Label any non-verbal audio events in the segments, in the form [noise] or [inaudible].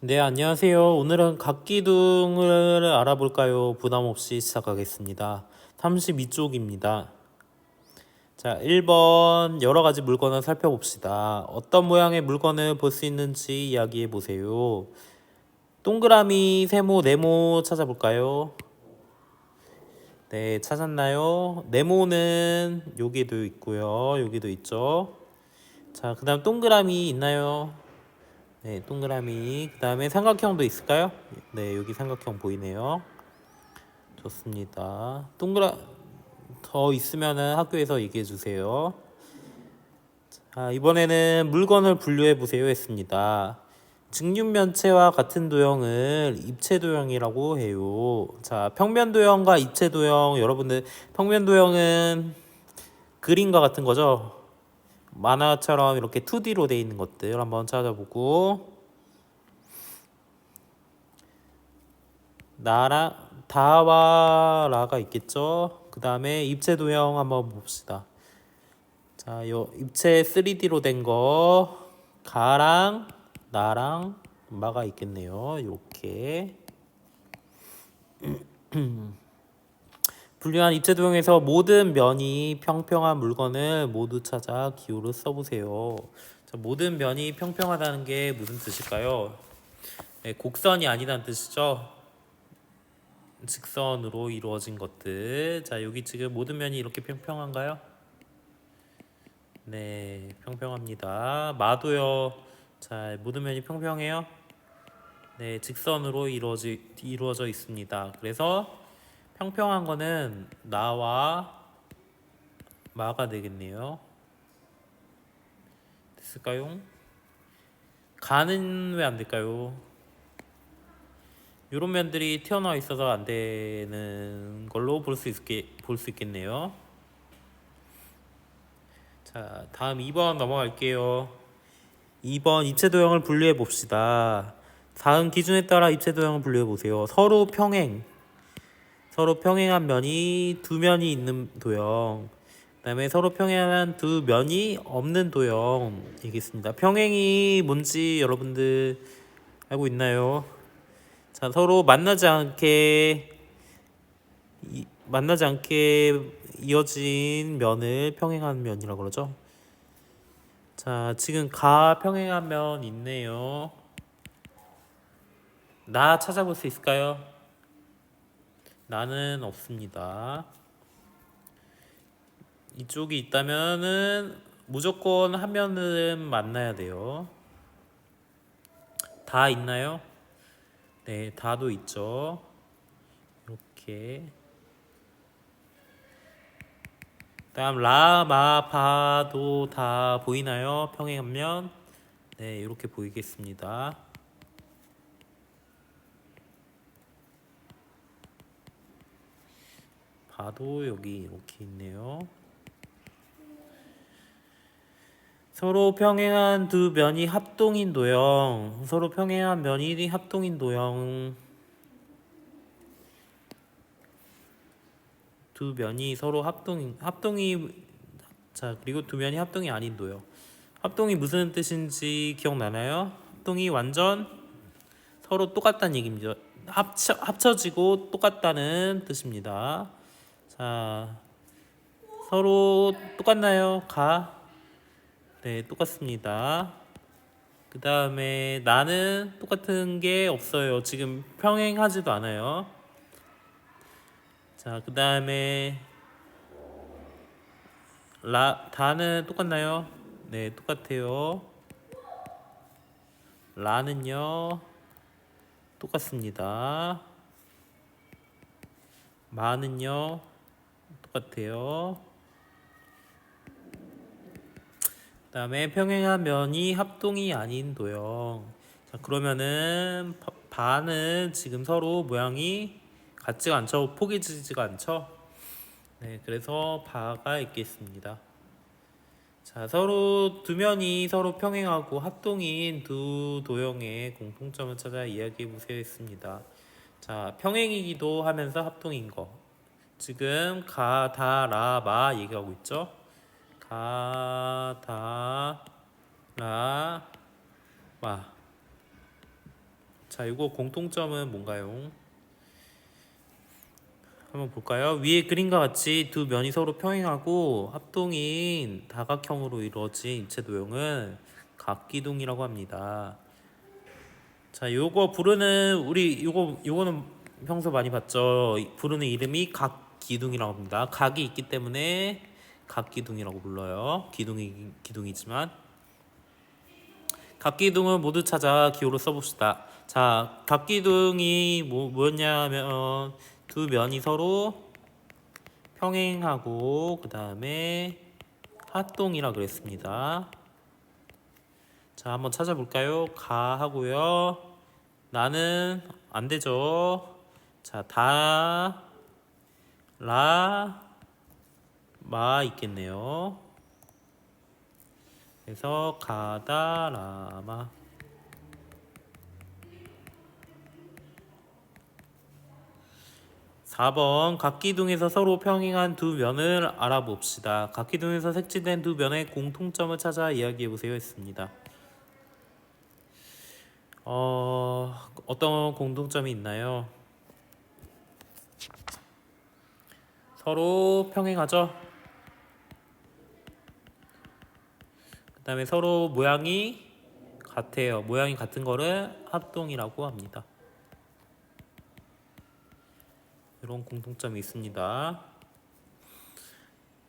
네, 안녕하세요. 오늘은 각기둥을 알아볼까요? 부담 없이 시작하겠습니다. 32쪽입니다. 자, 1번 여러 가지 물건을 살펴봅시다. 어떤 모양의 물건을 볼 수 있는지 이야기해 보세요. 동그라미, 세모, 네모 찾아볼까요? 네, 찾았나요? 네모는 여기도 있고요. 여기도 있죠. 자, 그 다음 동그라미 있나요? 네, 동그라미. 그 다음에 삼각형도 있을까요? 네, 여기 삼각형 보이네요. 좋습니다. 동그라 더 있으면은 학교에서 얘기해 주세요. 자, 이번에는 물건을 분류해 보세요 했습니다. 직육면체와 같은 도형을 입체 도형이라고 해요. 자, 평면 도형과 입체 도형 여러분들 평면 도형은 그림과 같은 거죠. 만화처럼 이렇게 2D로 돼 있는 것들 한번 찾아보고 나라 다와 라가 있겠죠. 그 다음에 입체 도형 한번 봅시다. 자, 요 입체 3D로 된 거 가랑 나랑 마가 있겠네요. 이렇게 [clears throat] 분류한 입체 도형에서 모든 면이 평평한 물건을 모두 찾아 기호를 써보세요. 자, 모든 면이 평평하다는 게 무슨 뜻일까요? 네, 곡선이 아니라는 뜻이죠. 직선으로 이루어진 것들. 자, 여기 지금 모든 면이 이렇게 평평한가요? 네, 평평합니다. 마도요. 자, 모든 면이 평평해요? 네, 직선으로 이루어지, 이루어져 있습니다. 그래서 평평한 거는 나와 마가 되겠네요. 됐을까요? 가는 왜 안 될까요? 이런 면들이 튀어나와 있어서 안 되는 걸로 볼 수 있게 볼 수 있겠네요. 자, 다음 2번 넘어갈게요. 2번 입체 도형을 분류해 봅시다. 다음 기준에 따라 입체 도형을 분류해 보세요. 서로 평행. 서로 평행한 면이 두 면이 있는 도형. 그다음에 서로 평행한 두 면이 없는 도형이겠습니다. 평행이 뭔지 여러분들 알고 있나요? 자, 서로 만나지 않게 이, 만나지 않게 이어진 면을 평행한 면이라고 그러죠. 자, 지금 가 평행한 면 있네요. 나 찾아볼 수 있을까요? 나는 없습니다. 이쪽이 있다면은 무조건 한 면은 만나야 돼요. 다 있나요? 네, 다도 있죠. 이렇게. 다음 라, 마, 바도 다 보이나요? 평행한 면. 네, 이렇게 보이겠습니다. 바도 여기 이렇게 있네요. 서로 평행한 두 면이 합동인 도형. 서로 평행한 면이 합동인 도형. 두 면이 서로 합동 합동이 자 그리고 두 면이 합동이 아닌 도형. 합동이 무슨 뜻인지 기억나나요? 합동이 완전 서로 똑같다는 얘기입니다. 합쳐 합쳐지고 똑같다는 뜻입니다. 자 서로 똑같나요? 가 네, 똑같습니다. 그 다음에 나는 똑같은 게 없어요. 지금 평행하지도 않아요. 자, 그 다음에 라, 다는 똑같나요? 네, 똑같아요. 라는요, 똑같습니다. 마는요, 똑같아요. 그 다음에 평행한 면이 합동이 아닌 도형. 자, 그러면은 바- 바는 지금 서로 모양이 같지가 않죠. 포개지지가 않죠. 네, 그래서 바가 있겠습니다. 자, 서로 두 면이 서로 평행하고 합동인 두 도형의 공통점을 찾아 이야기해 보세요 했습니다. 자, 평행이기도 하면서 합동인 거. 지금 가, 다, 라, 마 얘기하고 있죠. 가, 다, 라, 마. 자, 이거 공통점은 뭔가요? 한번 볼까요? 위에 그림과 같이 두 면이 서로 평행하고 합동인 다각형으로 이루어진 입체 도형은 각기둥이라고 합니다. 자, 요거 부르는 우리 요거 요거는 평소 많이 봤죠. 이- 부르는 이름이 각 기둥이라고 합니다. 각이 있기 때문에 각기둥이라고 불러요. 기둥이 기둥이지만 각기둥을 모두 찾아 기호로 써봅시다. 자, 각기둥이 뭐, 뭐였냐면 두 면이 서로 평행하고 그 다음에 합동이라 그랬습니다. 자, 한번 찾아볼까요? 가 하고요. 나는 안 되죠. 자, 다, 라, 마 있겠네요. 그래서 가다, 라마. 사번 각기둥에서 서로 평행한 두 면을 알아봅시다. 각기둥에서 색칠된 두 면의 공통점을 찾아 이야기해 보세요 했습니다. 어, 어떤 공통점이 있나요? 서로 평행하죠? 그 다음에 서로 모양이 같아요. 모양이 같은 거를 합동이라고 합니다. 이런 공통점이 있습니다.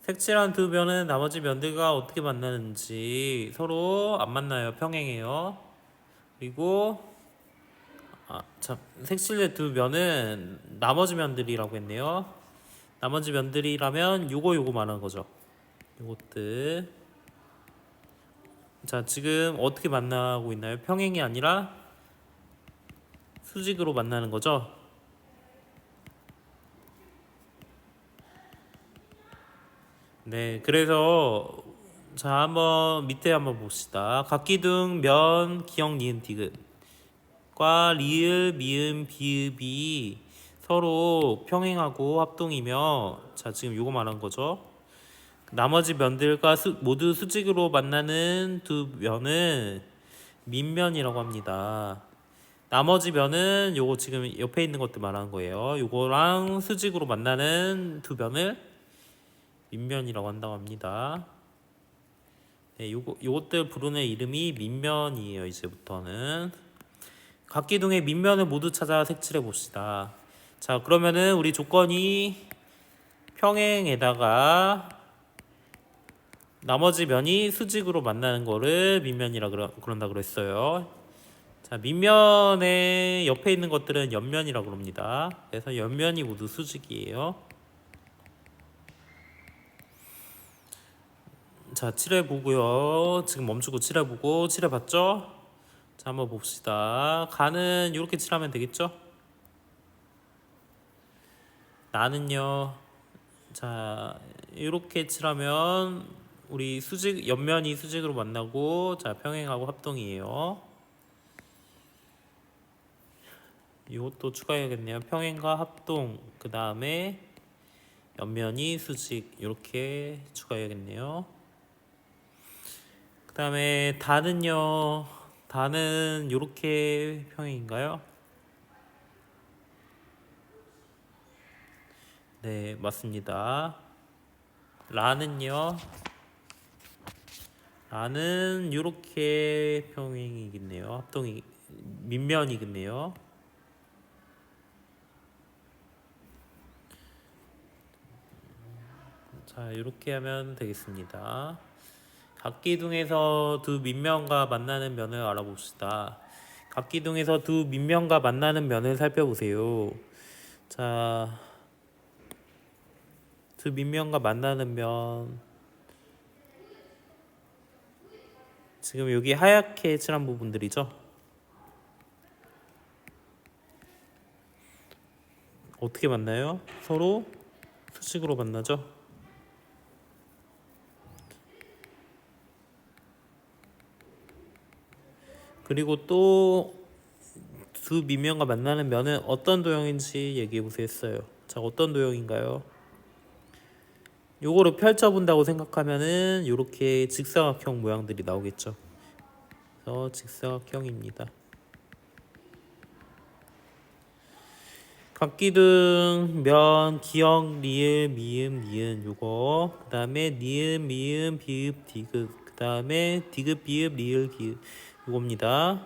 색칠한 두 면은 나머지 면들과 어떻게 만나는지 서로 안 만나요. 평행해요. 그리고 아, 참 색칠된 두 면은 나머지 면들이라고 했네요. 나머지 면들이라면 요거 요거 말하는 거죠. 요것들. 자, 지금 어떻게 만나고 있나요? 평행이 아니라 수직으로 만나는 거죠. 네, 그래서 자 한번 밑에 한번 봅시다. 각기둥 면 기억 니은 디귿과 리을 미음 비읍이 서로 평행하고 합동이며 자 지금 요거 말한 거죠. 나머지 면들과 수, 모두 수직으로 만나는 두 면은 밑면이라고 합니다. 나머지 면은 요거 지금 옆에 있는 것들 말하는 거예요. 요거랑 수직으로 만나는 두 면을 밑면이라고 한다고 합니다. 네, 요거 요것들 부르는 이름이 밑면이에요. 이제부터는 각기둥의 밑면을 모두 찾아 색칠해 봅시다. 자, 그러면은 우리 조건이 평행에다가 나머지 면이 수직으로 만나는 거를 밑면이라 그러, 그런다 그랬어요. 자, 밑면의 옆에 있는 것들은 옆면이라 그럽니다. 그래서 옆면이 모두 수직이에요. 자, 칠해 보고요. 지금 멈추고 칠해 보고 칠해 봤죠? 자, 한번 봅시다. 가는 이렇게 칠하면 되겠죠? 나는요. 자, 이렇게 칠하면 우리 수직 옆면이 수직으로 만나고 자, 평행하고 합동이에요. 이것도 추가해야겠네요. 평행과 합동. 그 다음에 옆면이 수직 이렇게 추가해야겠네요. 그 다음에 다는요. 다는 이렇게 평행인가요? 네, 맞습니다. 라는요. 라는 이렇게 평행이겠네요. 합동이 밑면이겠네요. 자, 이렇게 하면 되겠습니다. 각기둥에서 두 밑면과 만나는 면을 알아봅시다. 각기둥에서 두 밑면과 만나는 면을 살펴보세요. 자, 두 밑면과 만나는 면. 지금 여기 하얗게 칠한 부분들이죠. 어떻게 만나요? 서로 수직으로 만나죠. 그리고 또두 밑면과 만나는 면은 어떤 도형인지 얘기해 보세요. 자, 어떤 도형인가요? 요거를 펼쳐 본다고 생각하면은 이렇게 직사각형 모양들이 나오겠죠. 그래서 직사각형입니다. 각기둥 면 기역 리을 미음 니은 요거. 그 다음에 니은 미음 비읍 디귿. 그 다음에 디귿 비읍 리을 기읍 요겁니다.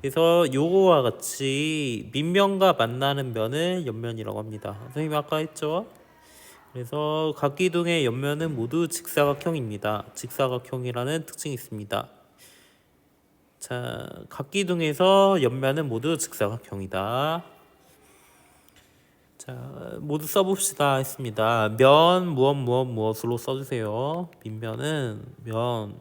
그래서 요거와 같이 밑면과 만나는 면을 옆면이라고 합니다. 선생님 아까 했죠 그래서 각 기둥의 옆면은 모두 직사각형입니다 직사각형이라는 특징이 있습니다 자 각 기둥에서 옆면은 모두 직사각형이다 자, 모두 써봅시다 했습니다. 면 무엇 무엇 무엇으로 써주세요. 밑면은 면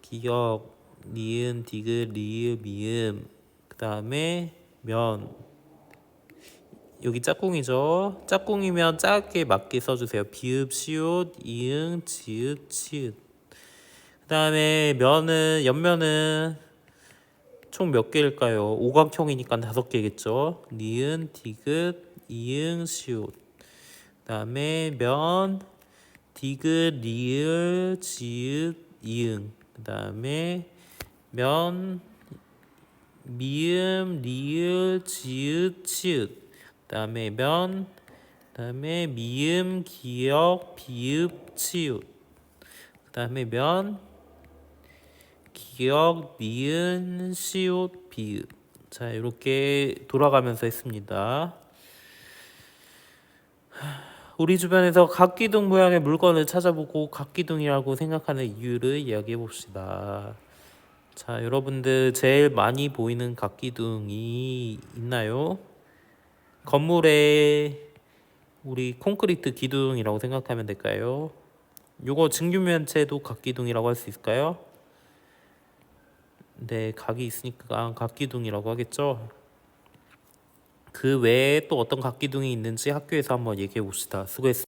기역 니은 디귿 리읍 미음 그 다음에 면 여기 짝꿍이죠. 짝꿍이면 짧게 맞게 써주세요. 비읍 시옷 이응 지읒 치읒 그 다음에 면은 옆면은 총 몇 개일까요? 오각형이니까 다섯 개겠죠. 니은 디귿 이응 시옷 그 다음에 면 디귿 리을 지읒 이응 그 다음에 면 미음 리을 지읒 치읒 그다음에 면 그다음에 미음 기역 비읍 치읒 그다음에 면 기역 미은 시옷 비읍 자 이렇게 돌아가면서 했습니다. 우리 주변에서 각기둥 모양의 물건을 찾아보고 각기둥이라고 생각하는 이유를 이야기해 봅시다. 자, 여러분들 제일 많이 보이는 각기둥이 있나요? 건물에 우리 콘크리트 기둥이라고 생각하면 될까요? 요거 증류면체도 각기둥이라고 할 수 있을까요? 네, 각이 있으니까 각기둥이라고 하겠죠. 그 외에 또 어떤 각기둥이 있는지 학교에서 한번 얘기해 봅시다. 수고했습니다.